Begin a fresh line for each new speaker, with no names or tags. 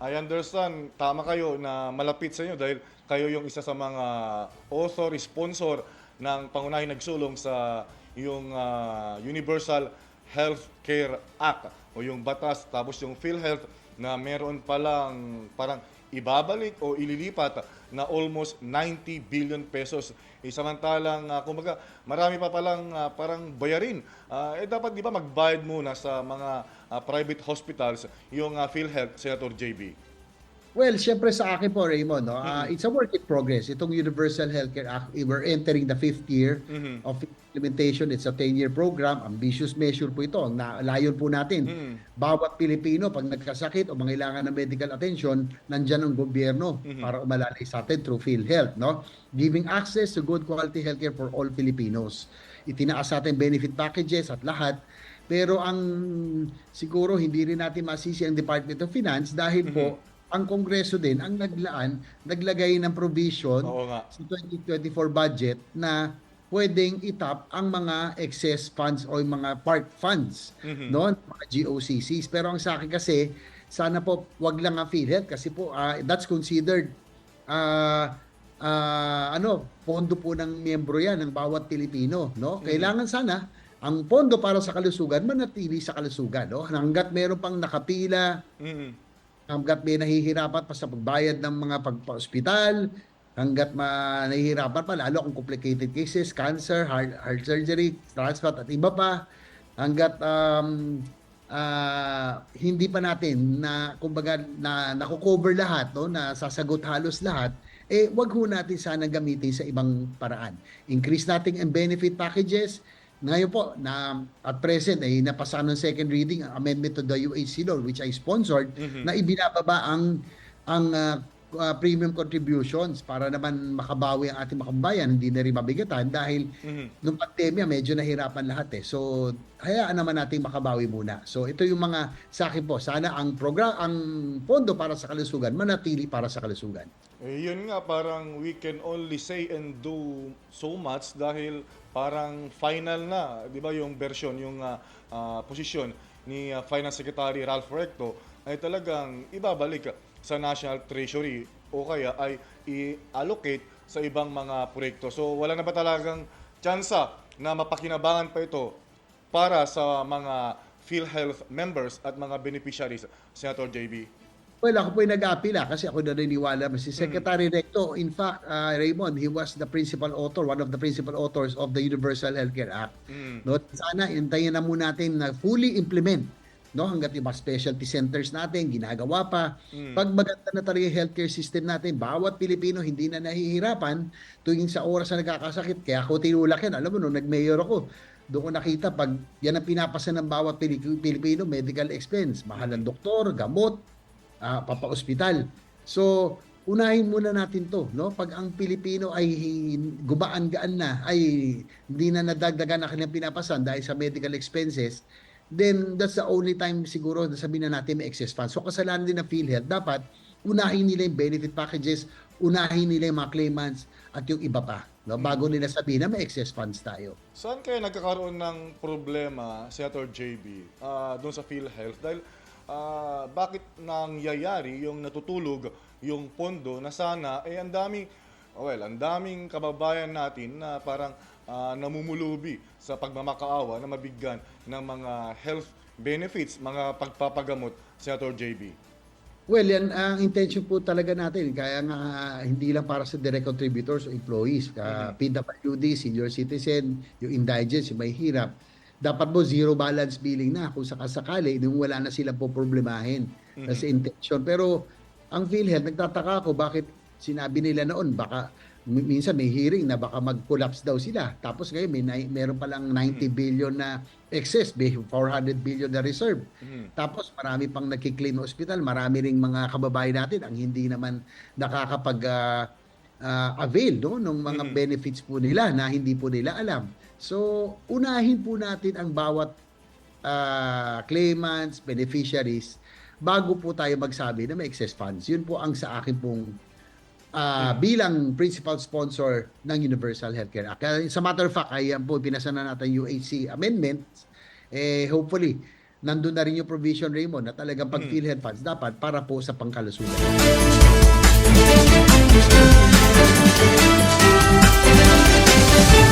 I understand, tama kayo na malapit sa inyo dahil kayo yung isa sa mga author, sponsor ng pangunahing nagsulong sa yung ah, Universal Healthcare Act o yung batas tapos yung PhilHealth na meron palang parang ibabalik o ililipat na almost 90 billion pesos. Eh, samantalang, ah, kumbaga, marami pa palang ah, parang bayarin. Ah, eh, dapat di ba magbayad muna sa mga ah, private hospitals yung ah, PhilHealth, Senator JB?
Well, syempre sa akin po, Raymond, no, ah, it's a work in progress. Itong Universal Healthcare Act, eh, we're entering the fifth year
Mhm.
of implementation. It's a 10-year program. Ambitious measure po ito. Na- layon po natin.
Mhm.
Bawat Pilipino, pag nagkasakit o mangailangan ng medical attention, nandyan ang gobyerno
Mhm.
para umalalay sa atin through PhilHealth. No? Giving access to good quality healthcare for all Filipinos. Itinaas sa atin benefit packages at lahat. Pero ang siguro hindi rin natin masisi ang Department of Finance dahil po ang Kongreso din ang naglaan, naglagay ng provision sa 2024 budget na pwedeng itap ang mga excess funds o yung mga park funds
Mhm.
no? Mga GOCCs pero ang sa akin kasi sana po wag lang ang PhilHealth kasi po ah, that's considered ah ah, ano pondo po ng miyembro yan ng bawat Pilipino no? Kailangan sana ang pondo para sa kalusugan manatili sa kalusugan no? Hangga't meron pang nakapila
Mhm.
Hanggat may nahihirapan pa sa pagbayad ng mga pagpa-ospital, hanggat ma nahihirapan pa, lalo kung complicated cases, cancer, heart, heart surgery, transplant at iba pa, hanggat um, ah, hindi pa natin na kumbaga na nakukover lahat no na sasagot halos lahat eh wag ho natin sana gamitin sa ibang paraan. Increase natin ang benefit packages ngayon po na at present ay napasa ng second reading ang amendment to the UHC law which I sponsored
Mhm.
na ibinababa ang ang ah, ah, premium contributions para naman makabawi ang ating makabayan hindi na rin mabigatan dahil
Mhm.
nung pandemya medyo nahirapan lahat eh. So hayaan naman nating makabawi muna. So ito yung mga sa akin po sana ang program ang pondo para sa kalusugan manatili para sa kalusugan.
Eh, yun nga, parang we can only say and do so much dahil parang final na, di ba, yung version, yung ah, ah, posisyon ni ah, Finance Secretary Ralph Recto ay talagang ibabalik sa National Treasury o kaya ay i-allocate sa ibang mga proyekto. So wala na ba talagang tsansa na mapakinabangan pa ito para sa mga PhilHealth members at mga beneficiaries, Senator JB?
Well, ako po yung nag-aapila kasi ako naniniwala si Secretary Recto. In fact, ah, Raymond, he was the principal author, one of the principal authors of the Universal Healthcare Act.
Mm.
No, sana intayin na muna natin na fully implement no hangga't yung mga specialty centers natin ginagawa pa.
Mm.
Pag maganda na talaga yung healthcare system natin, bawat Pilipino hindi na nahihirapan tuwing sa oras na nagkakasakit. Kaya ako tinulak yan. Alam mo, nung nag-mayor ako, doon ko nakita pag yan ang pinapasa ng bawat Pili- Pilipino, medical expense. Mahal ang doktor, gamot, ah, papa-ospital. So, unahin muna natin to, no? Pag ang Pilipino ay gumaan-gaan na, ay hindi na nadagdagan na kanilang pinapasan dahil sa medical expenses, then that's the only time siguro na sabihin na natin may excess funds. So, kasalanan din ng PhilHealth, dapat unahin nila yung benefit packages, unahin nila yung mga claimants at yung iba pa, no? Bago nila sabihin na may excess funds tayo.
Saan kaya nagkakaroon ng problema, Senator JB, ah, doon sa PhilHealth? Dahil ah, bakit nangyayari yung natutulog yung pondo na sana, eh ang daming, well, ang daming kababayan natin na parang ah, namumulubi sa pagmamakaawa na mabigyan ng mga health benefits, mga pagpapagamot, Senator JB.
Well, yan ang intention po talaga natin. Kaya nga hindi lang para sa direct contributors o employees, ka PWD, senior citizen, yung indigents, yung may hirap. Dapat po zero balance billing na kung sakasakali nung wala na silang po problemahin kasi intention. Pero ang PhilHealth, nagtataka ako bakit sinabi nila noon baka mi- minsan may hearing na baka mag-collapse daw sila. Tapos ngayon may meron pa lang 90 billion na excess, may 400 billion na reserve.
Mhm.
Tapos marami pang nagki-clean hospital, marami ring mga kababayan natin ang hindi naman nakakapag ah, ah, avail no ng mga
Mhm.
benefits po nila na hindi po nila alam. So unahin po natin ang bawat ah, claimants, beneficiaries bago po tayo magsabi na may excess funds. Yun po ang sa akin pong uh, bilang principal sponsor ng Universal Healthcare Act. Kaya, sa matter of fact, ay po, pinasa na natin UHC amendments. Eh, hopefully, nandun na rin yung provision, Raymond, na talagang pag hmm. PhilHealth funds dapat para po sa pangkalusugan. Music